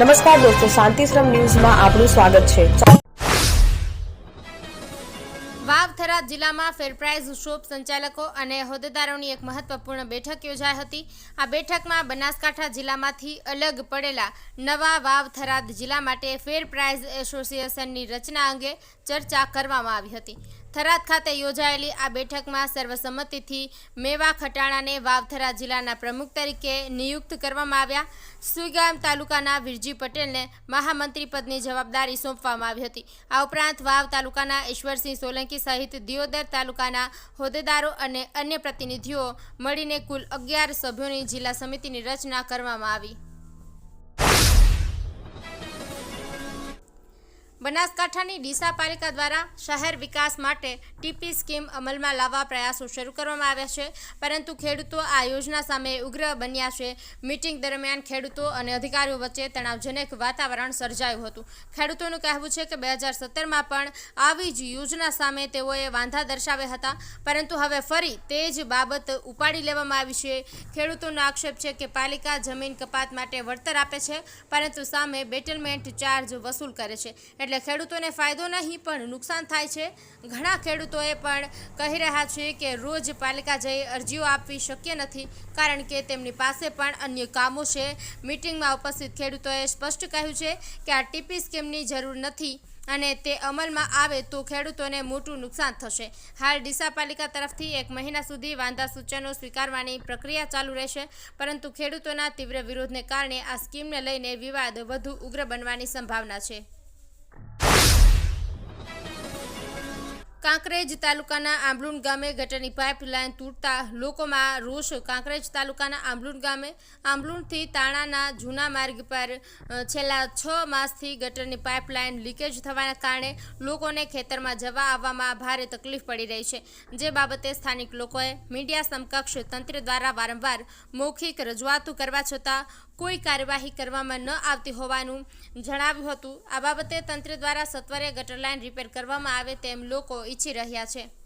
નમસ્કાર દોસ્તો, શાંતિશ્રમ ન્યૂઝમાં આપનું સ્વાગત છે. વાવ થરાદ જિલ્લામાં ફેરપ્રાઇઝ શોપ સંચાલકો અને હોદ્દેદારોની એક મહત્વપૂર્ણ બેઠક યોજાઈ હતી. આ બેઠકમાં બનાસકાંઠા જિલ્લામાંથી અલગ પડેલા નવા વાવ થરાદ જિલ્લા માટે ફેરપ્રાઇઝ એસોસિએશનની રચના અંગે ચર્ચા કરવામાં આવી હતી. થરાદ ખાતે યોજાયેલી આ બેઠકમાં સર્વસંમતિથી મેવા ખટાણાને વાવથરા જિલ્લાના પ્રમુખ તરીકે નિયુક્ત કરવામાં આવ્યા. સુઈગામ તાલુકાના વિરજી પટેલને મહામંત્રી પદની જવાબદારી સોંપવામાં આવી હતી. આ ઉપરાંત વાવ તાલુકાના ઈશ્વરસિંહ સોલંકી સહિત દિયોદર તાલુકાના હોદ્દેદારો અને અન્ય પ્રતિનિધિઓ મળીને કુલ અગિયાર સભ્યોની જિલ્લા સમિતિની રચના કરવામાં આવી. બનાસકાંઠાની ડીસા પાલિકા દ્વારા શહેર વિકાસ માટે ટીપી સ્કીમ અમલમાં લાવવા પ્રયાસો શરૂ કરવામાં આવ્યા છે. પરંતુ ખેડૂતો આ યોજના સામે ઉગ્ર બન્યા છે. મીટિંગ દરમિયાન ખેડૂતો અને અધિકારીઓ વચ્ચે તણાવજનક વાતાવરણ સર્જાયું હતું. ખેડૂતોનું કહેવું છે કે બે હજાર સત્તરમાં પણ આવી જ યોજના સામે તેઓએ વાંધા દર્શાવ્યા હતા. પરંતુ હવે ફરી તે જ બાબત ઉપાડી લેવામાં આવી છે. ખેડૂતોનો આક્ષેપ છે કે પાલિકા જમીન કપાત માટે વળતર આપે છે, પરંતુ સામે બેટલમેન્ટ ચાર્જ વસૂલ કરે છે. એટલે ખેડૂતોને ફાયદો નહીં, પણ નુકસાન થાય છે. ઘણા ખેડૂતોએ પણ કહી રહ્યા છે કે રોજ પાલિકા જઈ અરજીઓ આપવી શક્ય નથી, કારણ કે તેમની પાસે પણ અન્ય કામો છે. મીટિંગમાં ઉપસ્થિત ખેડૂતોએ સ્પષ્ટ કહ્યું છે કે આ ટીપી સ્કીમની જરૂર નથી અને તે અમલમાં આવે તો ખેડૂતોને મોટું નુકસાન થશે. હાલ ડીસા પાલિકા તરફથી એક મહિના સુધી વાંધા સૂચનો સ્વીકારવાની પ્રક્રિયા ચાલુ રહેશે, પરંતુ ખેડૂતોના તીવ્ર વિરોધને કારણે આ સ્કીમને લઈને વિવાદ વધુ ઉગ્ર બનવાની સંભાવના છે. કાંકરેજ તાલુકાના આંબલુણ ગામે ગટરની પાઇપલાઇન તૂટતા લોકોમાં રોષ. કાંકરેજ તાલુકાના આંબલુણ ગામે આંબલુણથી તાણાના જૂના માર્ગ પર છેલ્લા છ માસથી ગટરની પાઇપલાઇન લીકેજ થવાના કારણે લોકોને ખેતરમાં જવા આવવામાં ભારે તકલીફ પડી રહી છે. જે બાબતે સ્થાનિક લોકોએ મીડિયા સમકક્ષ તંત્ર દ્વારા વારંવાર મૌખિક રજૂઆતો કરવા છતાં કોઈ કાર્યવાહી કરવામાં ન આવતી હોવાનું જણાવ્યું હતું. આ બાબતે તંત્ર દ્વારા સત્વરે ગટર લાઇન રિપેર કરવામાં આવે તેમ લોકો ઈચ્છી રહ્યા છે.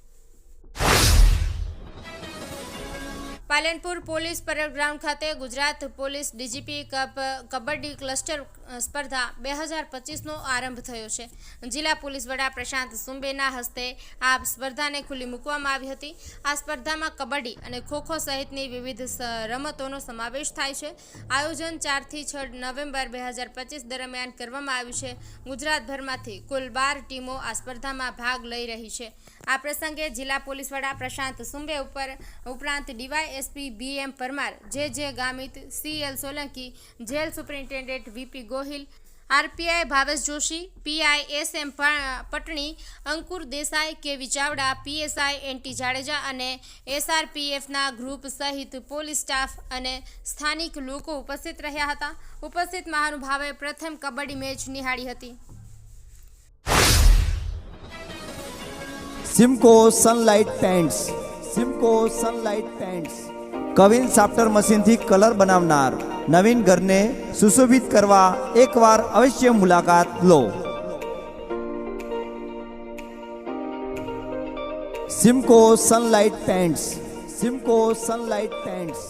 પાલનપુર પોલીસ પરેડ ગ્રાઉન્ડ ખાતે Gujarat police DGP cup, kabaddi cluster સ્પર્ધા બે હજાર પચીસનો આરંભ થયો છે. જિલ્લા પોલીસ વડા પ્રશાંત સુંબેના હસ્તે આ સ્પર્ધાને ખુલ્લી મૂકવામાં આવી હતી. આ સ્પર્ધામાં કબડ્ડી અને ખોખો સહિતની વિવિધ રમતોનો સમાવેશ થાય છે. આયોજન ચારથી છ નવેમ્બર બે હજાર પચીસ દરમિયાન કરવામાં આવ્યું છે. ગુજરાતભરમાંથી કુલ બાર ટીમો આ સ્પર્ધામાં ભાગ લઈ રહી છે. આ પ્રસંગે જિલ્લા પોલીસ વડા પ્રશાંત સુંબે ઉપર ઉપરાંત ડીવાયએસપી બી M Parmar, J J Gamit, C L Solanki, jail superintendent VP Gohil, RPI Bhavesh Joshi, PI S M Patni, Ankur Desai KV Chavda, PSI NT Jadeja અને એસઆરપીએફના ગ્રુપ સહિત પોલીસ સ્ટાફ અને સ્થાનિક લોકો ઉપસ્થિત રહ્યા હતા. ઉપસ્થિત મહાનુભાવે પ્રથમ કબડ્ડી મેચ નિહાળી હતી. Simco sunlight paints Simco sunlight paints queen સાફ્ટર મશીનથી કલર બનાવનાર નવીન ઘરને સુશોભિત કરવા એકવાર અવશ્ય મુલાકાત લો. Simco sunlight paints Simco sunlight paints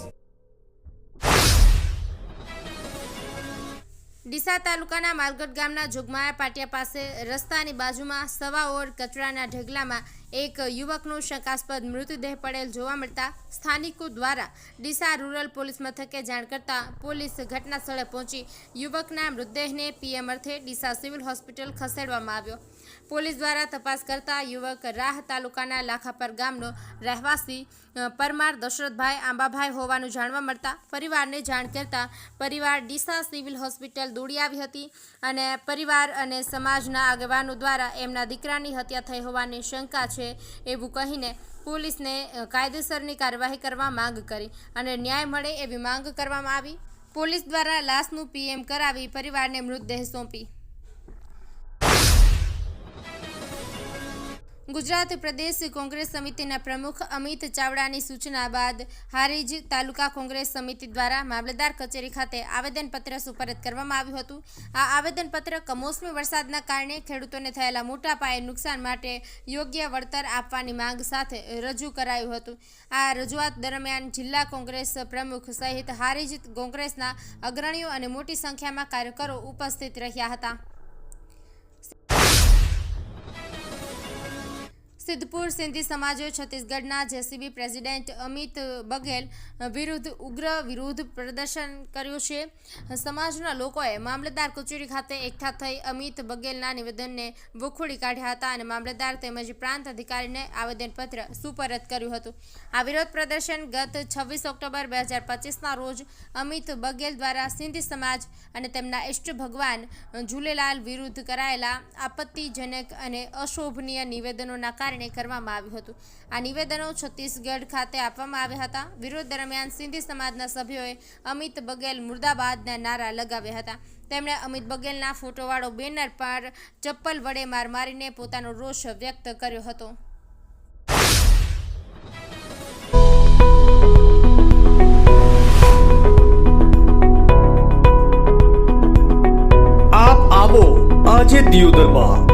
Deesa તાલુકાના માલગઢ ગામના જોગમાયા પાટિયા પાસે રસ્તાની બાજુમાં સવા ઓર કચરાના ઢગલામાં એક યુવકનો શંકાસ્પદ મૃતદેહ પડેલ જોવા મળતા સ્થાનિકો દ્વારા ડીસા રૂરલ પોલીસ મથકે જાણ કરતા પોલીસ ઘટના સ્થળે પહોંચી યુવકના મૃતદેહને પીએમ અર્થે ડીસા સિવિલ હોસ્પિટલ ખસેડવામાં આવ્યો. પોલીસ દ્વારા તપાસ કરતા યુવક રાહ તાલુકાના લાખાપર ગામનો રહેવાસી પરમાર દશરથભાઈ આંબાભાઈ હોવાનું જાણવા મળતા પરિવારને જાણ કરતા પરિવાર ડીસા સિવિલ હોસ્પિટલ દોડી આવી હતી અને પરિવાર અને સમાજના આગેવાનો દ્વારા એમના દીકરાની હત્યા થઈ હોવાની શંકા છે. એવું કહીને પોલીસને કાયદેસરની કાર્યવાહી કરવા માંગ કરી અને ન્યાય મળે એવી માંગ કરવામાં આવી. પોલીસ દ્વારા લાશનું પીએમ કરાવી પરિવારને મૃતદેહ સોંપી. ગુજરાત પ્રદેશ કોંગ્રેસ સમિતિના પ્રમુખ અમિત ચાવડાની સૂચના બાદ હારીજ તાલુકા કોંગ્રેસ સમિતિ દ્વારા મામલતદાર કચેરી ખાતે આવેદનપત્ર સુપરત કરવામાં આવ્યું હતું. આ આવેદનપત્ર કમોસમી વરસાદના કારણે ખેડૂતોને થયેલા મોટા પાયે નુકસાન માટે યોગ્ય વળતર આપવાની માંગ સાથે રજૂ કરાયું હતું. આ રજૂઆત દરમિયાન જિલ્લા કોંગ્રેસ પ્રમુખ સહિત હારીજ કોંગ્રેસના અગ્રણીઓ અને મોટી સંખ્યામાં કાર્યકરો ઉપસ્થિત રહ્યા હતા. સિદ્ધપુર સિંધી સમાજો છત્તીસગઢના જેસીબી પ્રેસિડેન્ટ અમિત બઘેલ વિરુદ્ધ ઉગ્ર વિરોધ પ્રદર્શન કર્યું છે. સમાજના લોકોએ મામલતદાર કચેરી ખાતે એકઠા થઈ અમિત બઘેલના નિવેદનને વખોડી કાઢ્યા હતા અને મામલતદાર તેમજ પ્રાંત અધિકારીને આવેદનપત્ર સુપરત કર્યું હતું. આ વિરોધ પ્રદર્શન ગત છવ્વીસ ઓક્ટોબર બે હજાર પચીસના રોજ અમિત બઘેલ દ્વારા સિંધી સમાજ અને તેમના ઇષ્ટ ભગવાન ઝૂલેલાલ વિરુદ્ધ કરાયેલા આપત્તિજનક અને અશોભનીય નિવેદનોના કારણે કરવામાં આવ્યું હતું. આ નિવેદનો છત્તીસગઢ ખાતે આપવામાં આવ્યા હતા. વિરોધ દરમિયાન સિંધી સમાજના સભ્યોએ અમિત બઘેલ મુર્દાબાદના નારા લગાવ્યા હતા. તેમણે અમિત બઘેલના ફોટોવાળો બેનર પર ચપ્પલ વડે માર મારીને પોતાનો રોષ વ્યક્ત કર્યો હતો. આજે દિયોદરમાં બનાસ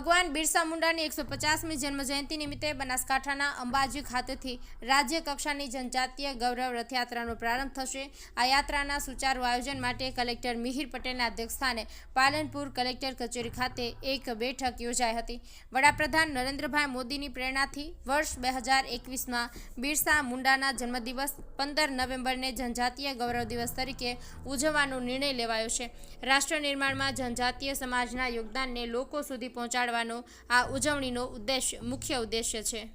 ભગવાન બિરસા મુંડાની એકસો પચાસમી જન્મજયંતિ નિમિત્તે બનાસકાંઠાના અંબાજી ખાતેથી રાજ્ય કક્ષાની જનજાતીય ગૌરવ રથયાત્રાનો પ્રારંભ થશે. આ યાત્રાના સુચારુ આયોજન માટે કલેક્ટર મિહિર પટેલના અધ્યક્ષસ્થાને પાલનપુર કલેક્ટર કચેરી ખાતે એક બેઠક યોજાઈ હતી. વડાપ્રધાન નરેન્દ્રભાઈ મોદીની પ્રેરણાથી વર્ષ બે હજાર એકવીસમાં બિરસા મુંડાના જન્મદિવસ પંદર નવેમ્બરને જનજાતીય ગૌરવ દિવસ તરીકે ઉજવવાનો નિર્ણય લેવાયો છે. રાષ્ટ્ર નિર્માણમાં જનજાતીય સમાજના યોગદાનને લોકો સુધી પહોંચાડવાનો આ ઉજવણીનો ઉદ્દેશ મુખ્ય ઉદ્દેશ્ય છે.